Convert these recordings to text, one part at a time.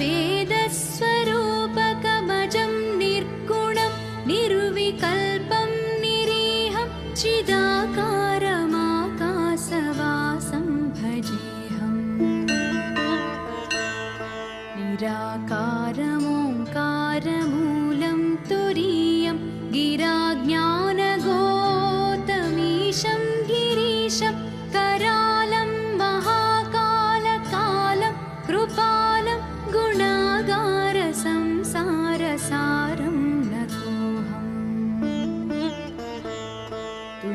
वेदस्वरूपकमजं निर्गुणं निर्विकल्पं निरीहं चिदाकारमाकाशवासं भजेऽहम् निराकार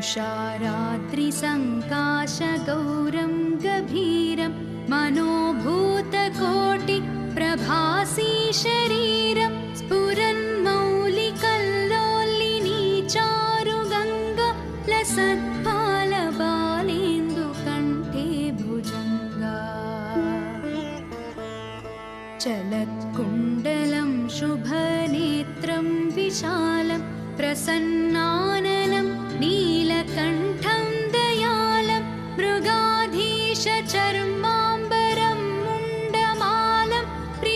तुषारात्रिसङ्काशगौरं गभीरं मनोभूतकोटिप्रभासी शरीरं स्फुरन्मौलिकल्लोलिनी चारुगङ्गा लसत्पालबालेन्दुकण्ठे भुजङ्गा चलत्कुण्डलं शुभनेत्रं विशालं प्रसन्नाननं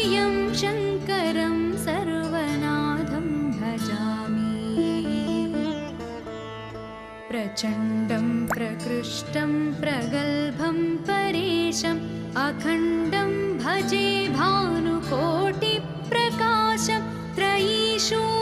प्रियं शङ्करं सर्वनाथं भजामि। प्रचण्डं प्रकृष्टं प्रगल्भं परेशम् अखण्डं भजे भानुकोटिप्रकाशं त्रयीशूलनिर्मूलनं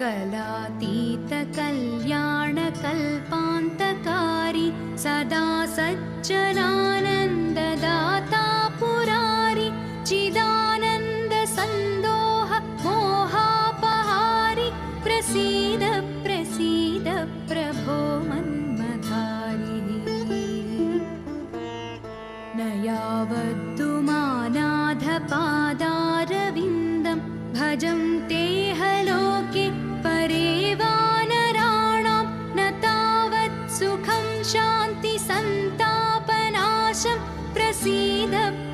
कलातीतकल्याणकल्पान्तकारी सदा सज्जनानन्ददाता पुरारि चिदानन्दसन्दोह मोहापहारि प्रसीद प्रसीद प्रभो मन्मधारि न यावद्दुमानाधपादारविन्दं भजं तेऽहलोके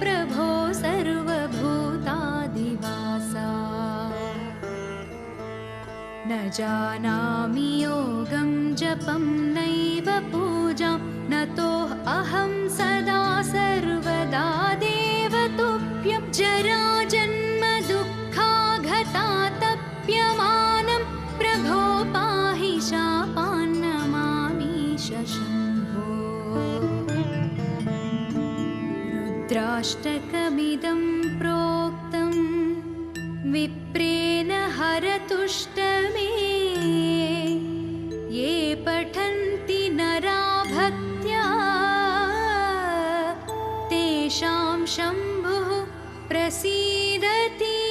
प्रभो सर्वभूतादिवासा। न जानामि योगं जपं नैव पूजां नतोः अहं सदा सर्वदा रुद्राष्टकमिदं प्रोक्तं विप्रेण हरतुष्टमे। ये पठन्ति नरा भक्त्या तेषां शम्भुः प्रसीदति